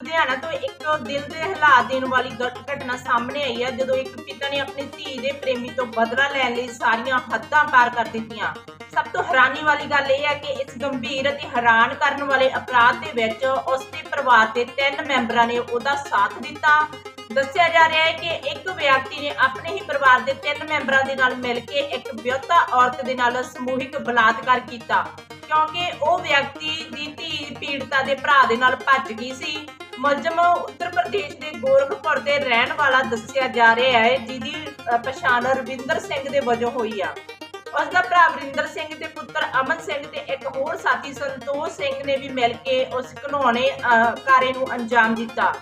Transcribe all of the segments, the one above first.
ਲੁਧਿਆਣਾ ਤੋਂ ਇੱਕ ਦਿਲ ਦੇ ਹਿਲਾ ਦੇਣ ਵਾਲੀ ਘਟਨਾ ਸਾਹਮਣੇ ਆਈ ਹੈ ਜਦੋਂ ਇੱਕ ਪਿਤਾ ਨੇ ਆਪਣੀ ਧੀ ਦੇ ਪ੍ਰੇਮੀ ਤੋਂ ਬਦਲਾ ਲੈਣ ਲਈ ਸਾਰੀਆਂ ਹੱਦਾਂ ਪਾਰ ਕਰ ਦਿੱਤੀਆਂ। ਸਭ ਤੋਂ ਹੈਰਾਨੀ ਵਾਲੀ ਗੱਲ ਇਹ ਹੈ ਕਿ ਇਸ ਗੰਭੀਰ ਅਤੇ ਹੈਰਾਨ ਕਰਨ ਵਾਲੇ ਅਪਰਾਧ ਦੇ ਵਿੱਚ ਉਸ ਦੇ ਪਰਿਵਾਰ ਦੇ ਤਿੰਨ ਮੈਂਬਰਾਂ ਨੇ ਉਹਦਾ ਸਾਥ ਦਿੱਤਾ। ਦੱਸਿਆ ਜਾ ਰਿਹਾ ਹੈ ਕਿ ਇੱਕ ਵਿਅਕਤੀ ਨੇ ਆਪਣੇ ਹੀ ਪਰਿਵਾਰ ਦੇ ਤਿੰਨ ਮੈਂਬਰਾਂ ਦੇ ਨਾਲ ਮਿਲ ਕੇ ਇੱਕ ਵਿਆਹੁਤਾ ਔਰਤ ਦੇ ਨਾਲ ਸਮੂਹਿਕ ਬਲਾਤਕਾਰ ਕੀਤਾ, ਕਿਉਂਕਿ ਉਹ ਵਿਅਕਤੀ ਦੀ ਧੀ ਪੀੜਤਾ ਦੇ ਭਰਾ ਦੇ ਨਾਲ ਭੱਜ ਗਈ ਸੀ। ਮੁਲਜ਼ਮ ਉੱਤਰ ਪ੍ਰਦੇਸ਼ ਦੇ ਗੋਰਖਪੁਰ ਦੇ ਰਹਿਣ ਵਾਲਾ ਦੱਸਿਆ ਜਾ ਰਿਹਾ ਹੈ, ਜਿਹਦੀ ਪਛਾਣ ਰਵਿੰਦਰ ਸਿੰਘ ਦੇ ਵਜੋਂ ਹੋਈ ਆ। ਉਸ ਦਾ ਭਰਾ ਵਰਿੰਦਰ ਸਿੰਘ ਤੇ ਪੁੱਤਰ ਅਮਨ ਸਿੰਘ ਤੇ ਇੱਕ ਹੋਰ ਸਾਥੀ ਸੰਤੋਸ਼ ਸਿੰਘ ਨੇ ਵੀ ਮਿਲ ਕੇ ਉਸ ਘਿਨੌਣੇ ਕਾਰੇ ਨੂੰ ਅੰਜਾਮ ਦਿੱਤਾ।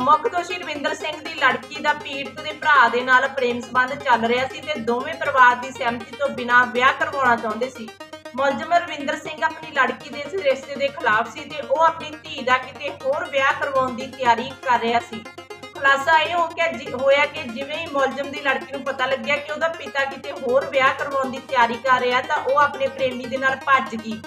ਮੁੱਖ ਦੋਸ਼ੀ ਰਵਿੰਦਰ ਸਿੰਘ ਦੀ ਲੜਕੀ ਦਾ ਪੀੜਤ ਦੇ ਭਰਾ ਦੇ ਨਾਲ ਪ੍ਰੇਮ ਸੰਬੰਧ ਚੱਲ ਰਿਹਾ ਸੀ ਤੇ ਦੋਵੇਂ ਪਰਿਵਾਰ ਦੀ ਸਹਿਮਤੀ ਤੋਂ ਬਿਨਾਂ ਵਿਆਹ ਕਰਵਾਉਣਾ ਚਾਹੁੰਦੇ ਸੀ। ਮੁਲਜ਼ਮ ਰਵਿੰਦਰ ਸਿੰਘ ਆਪਣੀ ਲੜਕੀ ਦੇ ਰਿਸ਼ਤੇ ਦੇ ਖਿਲਾਫ ਸੀ ਤੇ ਉਹ ਆਪਣੀ ਧੀ ਦਾ ਕਿਤੇ ਹੋਰ ਵਿਆਹ ਕਰਵਾਉਣ ਦੀ ਤਿਆਰੀ ਕਰ ਰਿਹਾ ਸੀ। ਖੁਲਾਸਾ ਇਹ ਹੋ ਗਿਆ ਹੋਇਆ ਕਿ ਜਿਵੇਂ ਹੀ ਮੁਲਜ਼ਮ ਦੀ ਲੜਕੀ ਨੂੰ ਪਤਾ ਲੱਗਿਆ ਕਿ ਉਹਦਾ ਪਿਤਾ ਕਿਤੇ ਹੋਰ ਵਿਆਹ ਕਰਵਾਉਣ ਦੀ ਤਿਆਰੀ ਕਰ ਰਿਹਾ ਤਾਂ ਉਹ ਆਪਣੇ ਪ੍ਰੇਮੀ ਦੇ ਨਾਲ ਭੱਜ ਗਈ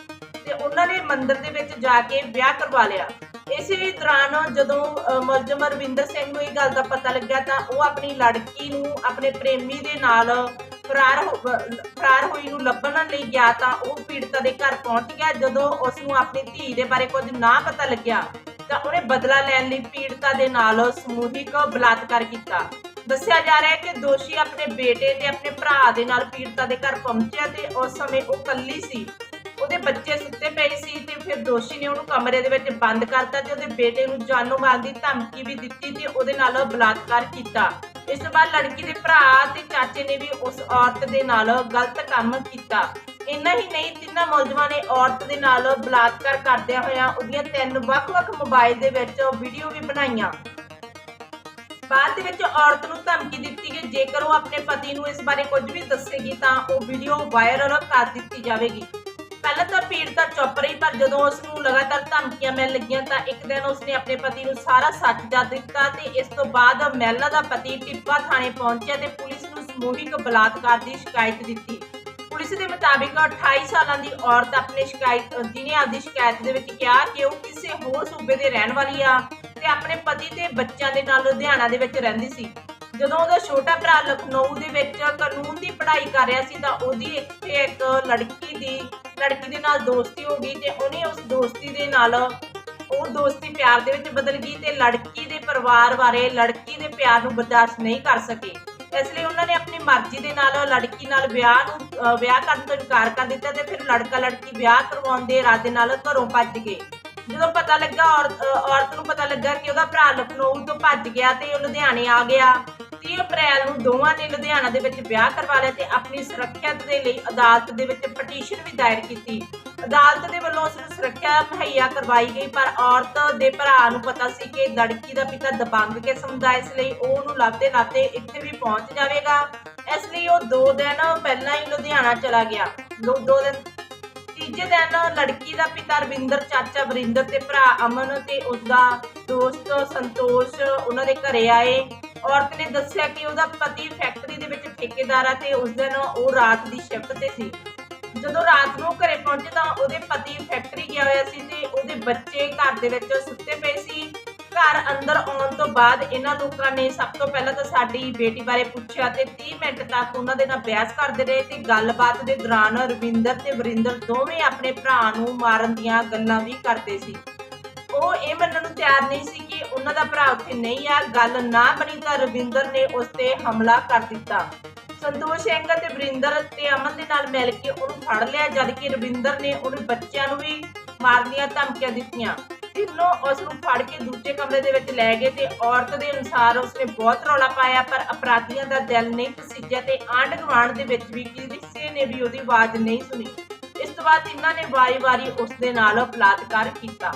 ਤੇ ਉਹਨਾਂ ਨੇ ਮੰਦਿਰ ਦੇ ਵਿੱਚ ਜਾ ਕੇ ਵਿਆਹ ਕਰਵਾ ਲਿਆ। ਇਸੇ ਦੌਰਾਨ ਜਦੋਂ ਮੁਲਜ਼ਮ ਰਵਿੰਦਰ ਸਿੰਘ ਨੂੰ ਇਹ ਗੱਲ ਦਾ ਪਤਾ ਲੱਗਿਆ ਤਾਂ ਉਹ ਆਪਣੀ ਲੜਕੀ ਨੂੰ ਆਪਣੇ ਪ੍ਰੇਮੀ ਦੇ ਨਾਲ ਫਰਾਰ ਫਰਾਰ ਹੋਈ ਨੂੰ ਲੱਭਣ ਲਈ ਗਿਆ ਤਾਂ ਉਹ ਪੀੜਤਾ ਦੇ ਘਰ ਪਹੁੰਚ ਗਿਆ। ਜਦੋਂ ਉਸ ਨੂੰ ਆਪਣੀ ਧੀ ਦੇ ਬਾਰੇ ਕੁਝ ਨਾ ਪਤਾ ਲੱਗਿਆ ਤਾਂ ਉਹਨੇ ਬਦਲਾ ਲੈਣ ਲਈ ਪੀੜਤਾ ਦੇ ਨਾਲ ਸਮੂਹਿਕ ਬਲਾਤਕਾਰ ਕੀਤਾ। ਦੱਸਿਆ ਜਾ ਰਿਹਾ ਹੈ ਕਿ ਦੋਸ਼ੀ ਆਪਣੇ ਬੇਟੇ ਤੇ ਆਪਣੇ ਭਰਾ ਦੇ ਨਾਲ ਪੀੜਤਾ ਦੇ ਘਰ ਪਹੁੰਚਿਆ ਤੇ ਉਸ ਸਮੇਂ ਉਹ ਇਕੱਲੀ ਸੀ। ਉਹਦੇ ਬੱਚੇ ਸੁੱਤੇ ਪਏ ਸੀ ਤੇ ਫਿਰ ਦੋਸ਼ੀ ਨੇ ਉਹਨੂੰ ਕਮਰੇ ਦੇ ਵਿੱਚ ਬੰਦ ਕਰਤਾ ਤੇ ਉਹਦੇ ਬੇਟੇ ਨੂੰ ਜਾਨੋਂ ਮਾਰਨ ਦੀ ਧਮਕੀ ਵੀ ਦਿੱਤੀ ਤੇ ਉਹਦੇ ਨਾਲ ਬਲਾਤਕਾਰ ਕੀਤਾ। ਇਸ ਤੋਂ ਬਾਅਦ ਲੜਕੀ ਦੇ ਭਰਾ ਤੇ ਚਾਚੇ ਨੇ ਵੀ ਉਸ ਔਰਤ ਦੇ ਨਾਲ ਗਲਤ ਕੰਮ ਕੀਤਾ। ਇੰਨਾ ਹੀ ਨਹੀਂ, ਤਿੰਨਾਂ ਮੁਲਜ਼ਮਾਂ ਨੇ ਔਰਤ ਦੇ ਨਾਲ ਬਲਾਤਕਾਰ ਕਰਦਿਆਂ ਹੋਇਆਂ ਉਹਦੀਆਂ ਤਿੰਨ ਵੱਖ-ਵੱਖ ਮੋਬਾਈਲ ਦੇ ਵਿੱਚ ਵੀਡੀਓ ਵੀ ਬਣਾਈਆਂ। ਬਾਅਦ ਦੇ ਵਿੱਚ ਔਰਤ ਨੂੰ ਧਮਕੀ ਦਿੱਤੀ ਕਿ ਜੇਕਰ ਉਹ ਆਪਣੇ ਪਤੀ ਨੂੰ ਇਸ ਬਾਰੇ ਕੁਝ ਵੀ ਦੱਸੇਗੀ ਤਾਂ ਉਹ ਵੀਡੀਓ ਵਾਇਰਲ ਕਰ ਦਿੱਤੀ ਜਾਵੇਗੀ। ਪਹਿਲਾਂ ਤਾਂ ਪੀੜਤਾ ਚੁੱਪ ਰਹੀ, ਪਰ ਜਦੋਂ ਉਸ ਨੂੰ ਲਗਾਤਾਰ ਧਮਕੀਆਂ ਮਿਲਣ ਲੱਗੀਆਂ ਤਾਂ ਇੱਕ ਦਿਨ ਉਸਨੇ ਆਪਣੇ ਪਤੀ ਨੂੰ ਸਾਰਾ ਸੱਚ ਦੱਸ ਦਿੱਤਾ ਤੇ ਇਸ ਤੋਂ ਬਾਅਦ ਮਹਿਲਾ ਦਾ ਪਤੀ ਟਿੱਪਾ ਥਾਣੇ ਪਹੁੰਚਿਆ ਤੇ ਪੁਲਿਸ ਨੂੰ ਸਮੂਹਿਕ ਬਲਾਤਕਾਰ ਦੀ ਸ਼ਿਕਾਇਤ ਦਿੱਤੀ। ਪੁਲਿਸ ਦੇ ਮੁਤਾਬਿਕ 28 ਸਾਲਾਂ ਦੀ ਔਰਤ ਆਪਣੀ ਸ਼ਿਕਾਇਤ, ਜਿਹਨੇ ਆਪਦੀ ਸ਼ਿਕਾਇਤ ਦੇ ਵਿੱਚ ਕਿਹਾ ਕਿ ਉਹ ਕਿਸੇ ਹੋਰ ਸੂਬੇ ਦੇ ਰਹਿਣ ਵਾਲੀ ਆ ਤੇ ਆਪਣੇ ਪਤੀ ਤੇ ਬੱਚਿਆਂ ਦੇ ਨਾਲ ਲੁਧਿਆਣਾ ਦੇ ਵਿੱਚ ਰਹਿੰਦੀ ਸੀ। ਜਦੋਂ ਉਹਦਾ ਛੋਟਾ ਭਰਾ ਲਖਨਊ ਦੇ ਵਿੱਚ ਕਾਨੂੰਨ ਦੀ ਪੜ੍ਹਾਈ ਕਰ ਰਿਹਾ ਸੀ ਤਾਂ ਉਹਦੀ ਇੱਥੇ ਇੱਕ ਲੜਕੀ ਦੀ, ਲੜਕੀ ਦੇ ਨਾਲ ਦੋਸਤੀ ਹੋ ਗਈ ਤੇ ਉਹਨੇ ਉਸ ਦੋਸਤੀ ਦੇ ਨਾਲ, ਉਹ ਦੋਸਤੀ ਪਿਆਰ ਦੇ ਵਿੱਚ ਬਦਲ ਗਈ ਤੇ ਲੜਕੀ ਦੇ ਪਰਿਵਾਰ ਬਾਰੇ, ਲੜਕੀ ਦੇ ਪਿਆਰ ਨੂੰ ਬਰਦਾਸ਼ਤ ਨਹੀਂ ਕਰ ਸਕੇ। ਇਸ ਲਈ ਉਹਨਾਂ ਨੇ ਆਪਣੀ ਮਰਜ਼ੀ ਦੇ ਨਾਲ ਲੜਕੀ ਨਾਲ ਵਿਆਹ ਨੂੰ, ਅਹ ਵਿਆਹ ਕਰਨ ਤੋਂ ਇਨਕਾਰ ਕਰ ਦਿੱਤਾ ਤੇ ਫਿਰ ਲੜਕਾ ਲੜਕੀ ਵਿਆਹ ਕਰਵਾਉਣ ਦੇ ਇਰਾਦੇ ਨਾਲ ਘਰੋਂ ਭੱਜ ਗਏ। ਜਦੋਂ ਪਤਾ ਲੱਗਾ ਔਰਤ ਔਰਤ ਨੂੰ ਪਤਾ ਲੱਗਾ ਕਿ ਉਹਦਾ ਭਰਾ ਲਖਨਊ ਤੋਂ ਭੱਜ ਗਿਆ ਤੇ ਉਹ ਲੁਧਿਆਣੇ ਆ ਗਿਆ 30 ਅਪ੍ਰੈਲ ਨੂੰ ਦੋਵਾਂ ਨੇ ਲੁਧਿਆਣਾ ਦੇ ਵਿੱਚ ਵਿਆਹ ਕਰਵਾ ਲਿਆ ਤੇ ਆਪਣੀ ਸੁਰੱਖਿਆ ਦੇ ਲਈ ਅਦਾਲਤ ਦੇ ਵਿੱਚ ਪਟੀਸ਼ਨ ਵੀ ਦਾਇਰ ਕੀਤੀ। ਅਦਾਲਤ ਦੇ ਵੱਲੋਂ ਉਸ ਨੂੰ ਸੁਰੱਖਿਆ ਮੁਹੱਈਆ ਕਰਵਾਈ ਗਈ, ਪਰ ਔਰਤ ਦੇ ਭਰਾ ਨੂੰ ਪਤਾ ਸੀ ਕਿ ਲੜਕੀ ਦਾ ਪਿਤਾ ਦਬੰਗ ਕਿਸਮ ਦਾ ਇਸ ਲਈ ਉਹ ਉਹਨੂੰ ਲੱਭਦੇ ਲੱਭਦੇ ਇੱਥੇ ਵੀ ਪਹੁੰਚ ਜਾਵੇਗਾ। ਇਸ ਲਈ ਉਹ 2 ਦਿਨ ਪਹਿਲਾਂ ਹੀ ਲੁਧਿਆਣਾ ਚਲਾ ਗਿਆ। ਦੋ ਦੋ ਦਿਨ ਤੀਜੇ ਦਿਨ ਲੜਕੀ ਦਾ ਪਿਤਾ ਰਵਿੰਦਰ, ਚਾਚਾ ਵਰਿੰਦਰ ਤੇ ਭਰਾ ਅਮਨ ਤੇ ਉਸਦਾ ਦੋਸਤ ਸੰਤੋਸ਼, ਉਹਨਾਂ ਦੇ ਘਰੇ ਆਏ। ਔਰਤ ਨੇ ਦੱਸਿਆ ਕਿ ਉਹਦਾ ਪਤੀ ਫੈਕਟਰੀ ਦੇ ਵਿੱਚ ਠੇਕੇਦਾਰ ਆ ਤੇ ਉਸ ਦਿਨ ਉਹ ਰਾਤ ਦੀ ਸ਼ਿਫਟ ਤੇ ਸੀ। ਜਦੋਂ ਰਾਤ ਨੂੰ ਘਰੇ ਪਹੁੰਚੇ ਤਾਂ ਉਹਦੇ ਪਤੀ ਫੈਕਟਰੀ ਗਿਆ ਹੋਇਆ ਸੀ ਤੇ ਉਹਦੇ ਬੱਚੇ ਘਰ ਦੇ ਵਿੱਚ ਸੁੱਤੇ ਪਏ ਸੀ। ਘਰ ਅੰਦਰ ਆਉਣ ਤੋਂ ਬਾਅਦ ਇਹਨਾਂ ਲੋਕਾਂ ਨੇ ਸਭ ਤੋਂ ਪਹਿਲਾਂ ਤਾਂ ਸਾਡੀ ਬੇਟੀ ਬਾਰੇ ਪੁੱਛਿਆ ਤੇ 30 ਮਿੰਟ ਤੱਕ ਉਹਨਾਂ ਦੇ ਨਾਲ ਬਹਿਸ ਕਰਦੇ ਰਹੇ ਤੇ ਗੱਲਬਾਤ ਦੇ ਦੌਰਾਨ ਰਵਿੰਦਰ ਤੇ ਵਰਿੰਦਰ ਦੋਵੇਂ ਆਪਣੇ ਭਰਾ ਨੂੰ ਮਾਰਨ ਦੀਆਂ ਗੱਲਾਂ ਵੀ ਕਰਦੇ ਸੀ। ਉਹ ਇਹ ਮੰਨਣ ਨੂੰ ਤਿਆਰ ਨਹੀਂ ਸੀ ਉਹਨਾਂ ਦਾ ਭਰਾ ਉੱਥੇ ਨਹੀਂ ਆ, ਗੱਲ ਨਾ ਬਣੀ ਤਾਂ ਰਵਿੰਦਰ ਨੇ ਉਸ ਤੇ ਹਮਲਾ ਕਰ ਦਿੱਤਾ। ਸੰਤੋਸ਼ ਸਿੰਘ ਤੇ ਵਰਿੰਦਰ ਤੇ ਅਮਨ ਦੇ ਨਾਲ ਮਿਲ ਕੇ ਉਹਨੂੰ ਫੜ ਲਿਆ ਜਦ ਕਿ ਰਵਿੰਦਰ ਨੇ ਉਹਦੇ ਬੱਚਿਆਂ ਨੂੰ ਵੀ ਮਾਰਨ ਦੀਆਂ ਧਮਕੀਆਂ ਦਿੱਤੀਆਂ। ਤਿੰਨੋਂ ਉਸ ਨੂੰ ਫੜ ਕੇ ਦੂਜੇ ਕਮਰੇ ਦੇ ਵਿੱਚ ਲੈ ਗਏ ਤੇ ਔਰਤ ਦੇ ਅਨੁਸਾਰ ਉਸਨੇ ਬਹੁਤ ਰੌਲਾ ਪਾਇਆ, ਪਰ ਅਪਰਾਧੀਆਂ ਦਾ ਦਿਲ ਨਹੀਂ ਪਸੀਜਿਆ ਤੇ ਆਂਢ ਗੁਆਂਢ ਦੇ ਵਿੱਚ ਵੀ ਕਿਸੇ ਨੇ ਵੀ ਉਹਦੀ ਆਵਾਜ਼ ਨਹੀਂ ਸੁਣੀ। ਇਸ ਤੋਂ ਬਾਅਦ ਇਹਨਾਂ ਨੇ ਵਾਰੀ-ਵਾਰੀ ਉਸ ਦੇ ਨਾਲ ਬਲਾਤਕਾਰ ਕੀਤਾ।